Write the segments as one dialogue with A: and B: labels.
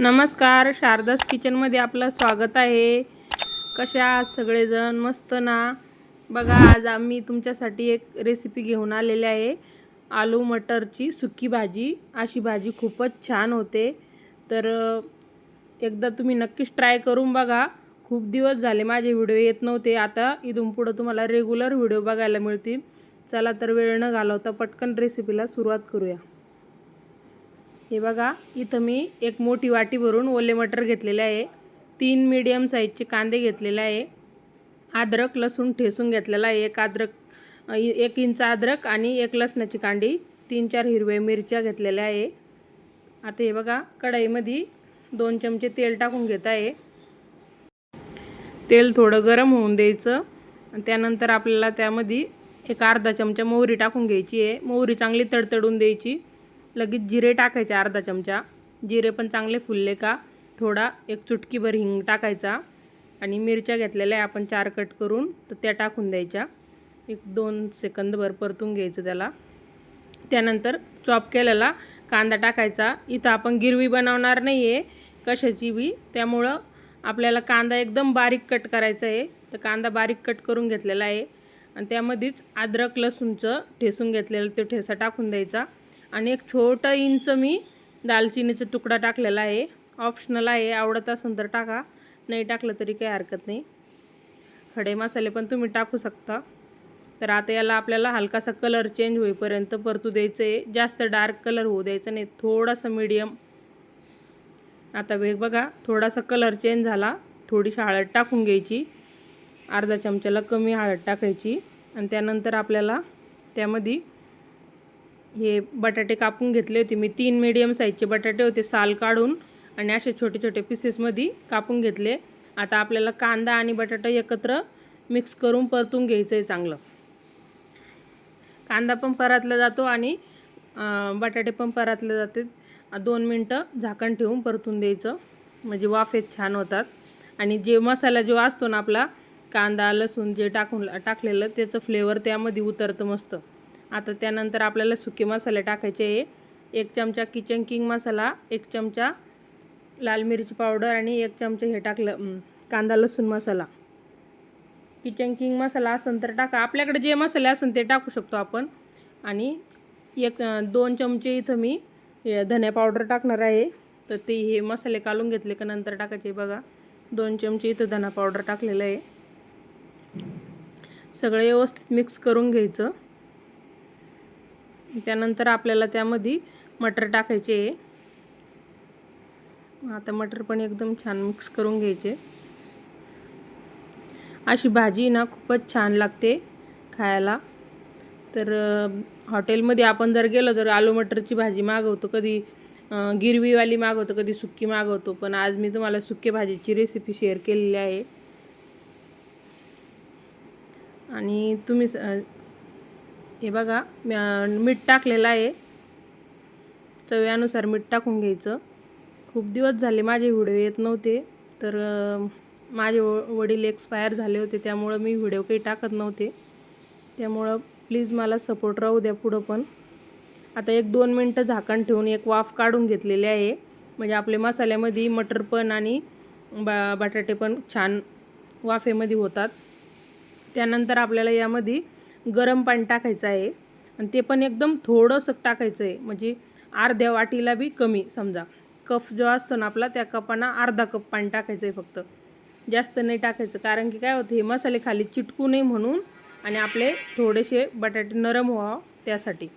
A: नमस्कार शारदास किचनमध्ये आपलं स्वागत आहे. कशा आहात सगळेजण? मस्त ना? बघा आज आम्ही तुमच्यासाठी एक रेसिपी घेऊन आलेले आहे. आलू मटरची सुकी भाजी. अशी भाजी खूपच छान होते. तर एकदा तुम्ही नक्कीच ट्राय करून बघा. खूप दिवस झाले माझे व्हिडिओ येत नव्हते. आता इथून पुढं तुम्हाला रेग्युलर व्हिडिओ बघायला मिळतील. चला तर वेळ न घालवता पटकन रेसिपीला सुरुवात करूया. हे बघा इथं मी एक मोठी वाटी भरून ओले मटर घेतलेले आहे. तीन मीडियम साईजचे कांदे घेतलेले आहे. अद्रक लसूण ठेसून घेतलेला आहे. एक अद्रक एक इंच अद्रक आणि एक लसणाची कांडी तीन चार हिरव्या मिरच्या घेतलेल्या आहे. आता हे बघा कढईमध्ये दोन चमचे तेल टाकून घेत आहे. तेल थोडं गरम होऊन द्यायचं. त्यानंतर आपल्याला त्यामध्ये एक अर्धा चमचा मोहरी टाकून घ्यायची आहे. मोहरी चांगली तडतडून द्यायची. लगेच जिरे टाकायचे अर्धा चमचा. जिरे पण चांगले फुलले का थोडा एक चुटकीभर हिंग टाकायचा आणि मिरच्या घेतलेल्या आहे आपण चार कट करून तर त्या टाकून द्यायच्या. एक दोन सेकंदभर परतून घ्यायचं त्याला. त्यानंतर चॉप केलेला कांदा टाकायचा. इथं आपण गिरवी बनवणार नाही आहे कशाची बी त्यामुळं आपल्याला कांदा एकदम बारीक कट करायचा आहे. तर कांदा बारीक कट करून घेतलेला आहे. आणि त्यामध्येच अद्रक लसूणचं ठेसून घेतलेलं ते ठेसा टाकून द्यायचा. आणि एक छोटं इंच मी दालचिनीचा तुकडा टाकलेला आहे. ऑप्शनल आहे. आवडत असेल तर टाका. नाही टाकलं तरी काही हरकत नाही. खडे मसाले पण तुम्ही टाकू शकता. तर आता याला आपल्याला हलकासा कलर चेंज होईपर्यंत परतू द्यायचं. आहे जास्त डार्क कलर होऊ द्यायचं नाही. थोडासा मीडियम आता वेग बघा थोडासा कलर चेंज झाला. थोडीशी हळद टाकून घ्यायची. अर्धा चमच्याला कमी हळद टाकायची. आणि त्यानंतर आपल्याला त्यामध्ये हे बटाटे कापून घेतले होते. मी तीन मीडियम साईजचे बटाटे होते साल काढून आणि असे छोटे छोटे पीसेसमध्ये कापून घेतले. आता आपल्याला कांदा आणि बटाटा एकत्र मिक्स करून परतून घ्यायचं आहे चांगलं. कांदा पण परातला जातो आणि बटाटे पण परातले जाते. दोन मिनटं झाकण ठेवून परतून द्यायचं. म्हणजे वाफेत छान होतात. आणि जे मसाला जो असतो ना आपला कांदा लसूण जे टाकून टाकलेलं त्याचं फ्लेवर त्यामध्ये उतरतं मस्त. आता त्यानंतर आपल्याला सुके मसाले टाकायचे आहे. एक चमचा किचन किंग मसाला एक चमचा लाल मिरची पावडर आणि एक चमचा हे टाकलं कांदा लसूण मसाला. किचन किंग मसाला असेल तर टाका. आपल्याकडे जे मसाले असेल ते टाकू शकतो आपण. आणि एक दोन चमचे इथं मी हे धने पावडर टाकणार आहे. तर ते हे मसाले काढून घेतले का नंतर टाकायचे बघा. दोन चमचे इथं धना पावडर टाकलेलं आहे. सगळं व्यवस्थित मिक्स करून घ्यायचं. त्यानंतर आपल्याला त्यामध्ये मटर टाकायचे आहे. आता मटर पण एकदम छान मिक्स करून घ्यायचे. अशी भाजी ना खूपच छान लागते खायला. तर हॉटेलमध्ये आपण जर गेलो तर आलू मटरची भाजी मागवतो कधी गिरवीवाली मागवतो कधी सुक्की मागवतो. पण आज मी तुम्हाला सुक्की भाजीची रेसिपी शेअर केलेली आहे. आणि तुम्ही स- हे बघा मीठ टाकलेलं आहे. चव्यानुसार मीठ टाकून घ्यायचं. खूप दिवस झाले माझे व्हिडिओ येत नव्हते तर माझे व वडील एक्सपायर झाले होते त्यामुळं मी व्हिडिओ काही टाकत नव्हते. त्यामुळं प्लीज मला सपोर्ट राहू द्या पुढं पण. आता एक दोन मिनटं झाकण ठेवून एक वाफ काढून घेतलेली आहे. म्हणजे आपले मसाल्यामध्ये मटर पण आणि बा बटाटे पण छान वाफेमध्ये होतात. त्यानंतर आपल्याला यामध्ये गरम पाणी टाकायचं आहे. आणि ते पण एकदम थोडंसं टाकायचं आहे. म्हणजे अर्ध्या वाटीला बी कमी समजा. कप जो असतो ना आपला त्या कपांना अर्धा कप पाणी टाकायचं आहे फक्त. जास्त नाही टाकायचं कारण की काय होतं हे मसाले खाली चिटकू नये म्हणून आणि आपले थोडेसे बटाटे नरम व्हावं त्यासाठी.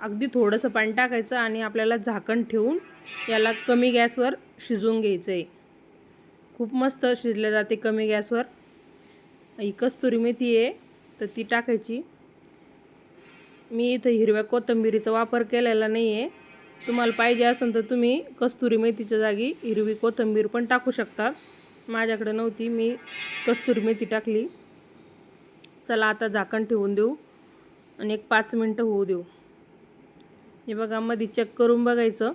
A: अगदी थोडंसं पाणी टाकायचं आणि आपल्याला झाकण ठेवून याला कमी गॅसवर शिजवून घ्यायचं आहे. खूप मस्त शिजले जाते कमी गॅसवर. ही कस्तुरी मेथी आहे. तर ती टाकायची. मी इथं हिरव्या कोथंबिरीचा वापर केलेला नाही आहे तुम्हाला पाहिजे असेल तर तुम्ही कस्तुरी मेथीच्या जागी हिरवी कोथिंबीर पण टाकू शकता. माझ्याकडे नव्हती मी कस्तुरी मेथी टाकली. चला आता झाकण ठेवून देऊ आणि एक पाच मिनटं होऊ देऊ. हे बघा मध्ये चेक करून बघायचं.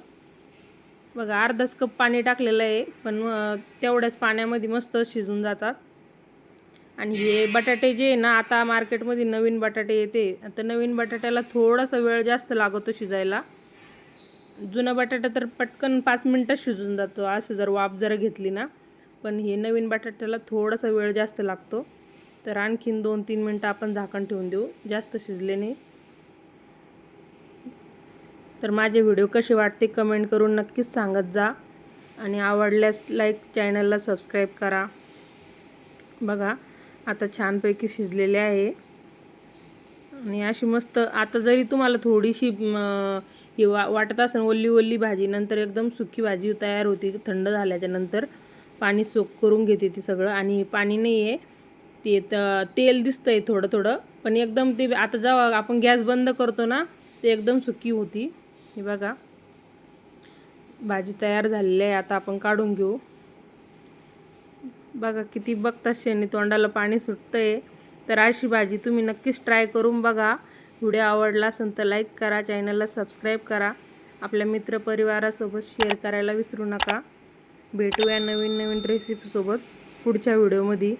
A: बघा अर्धाच कप पाणी टाकलेलं आहे पण तेवढ्याच पाण्यामध्ये मस्त शिजून जातात. आणि हे बटाटे जे आहे ना आता मार्केटमध्ये नवीन बटाटे येते. आता नवीन बटाट्याला थोडासा वेळ जास्त लागतो शिजायला. जुना बटाटा तर पटकन पाच मिनटात शिजून जातो. असं जर वाफ जर घेतली ना पण हे नवीन बटाट्याला थोडासा वेळ जास्त लागतो. तर आणखीन दोन तीन मिनटं आपण झाकण ठेवून देऊ. जास्त शिजले नाही. तर माझे व्हिडिओ कसे वाटते कमेंट करून नक्कीच सांगत जा. आणि आवडल्यास लाईक चॅनलला सबस्क्राईब करा. बघा आता छानपैकी शिजलेले आहे. आणि अशी मस्त आता जरी तुम्हाला थोडीशी हे वा वाटत असेल ओल्ली ओल्ली भाजी नंतर एकदम सुकी भाजी तयार होती थंड झाल्याच्यानंतर पाणी सोक करून घेते ती सगळं. आणि पाणी नाही आहे ते तर तेल आहे थोडं थोडं पण एकदम ते आता जेव्हा आपण गॅस बंद करतो ना ते एकदम सुकी होती. हे बघा. भाजी तयार झालेली आहे आता आपण काढून घेऊ. बघा किती बघताच शेणी तोंडाला पाणी सुटतं आहे तर अशी भाजी तुम्ही नक्कीच ट्राय करून बघा. व्हिडिओ आवडला असेल तर लाईक करा चॅनलला सबस्क्राईब करा. आपल्या मित्रपरिवारासोबत शेअर करायला विसरू नका. भेटूया नवीन नवीन रेसिपीसोबत पुढच्या व्हिडिओमध्ये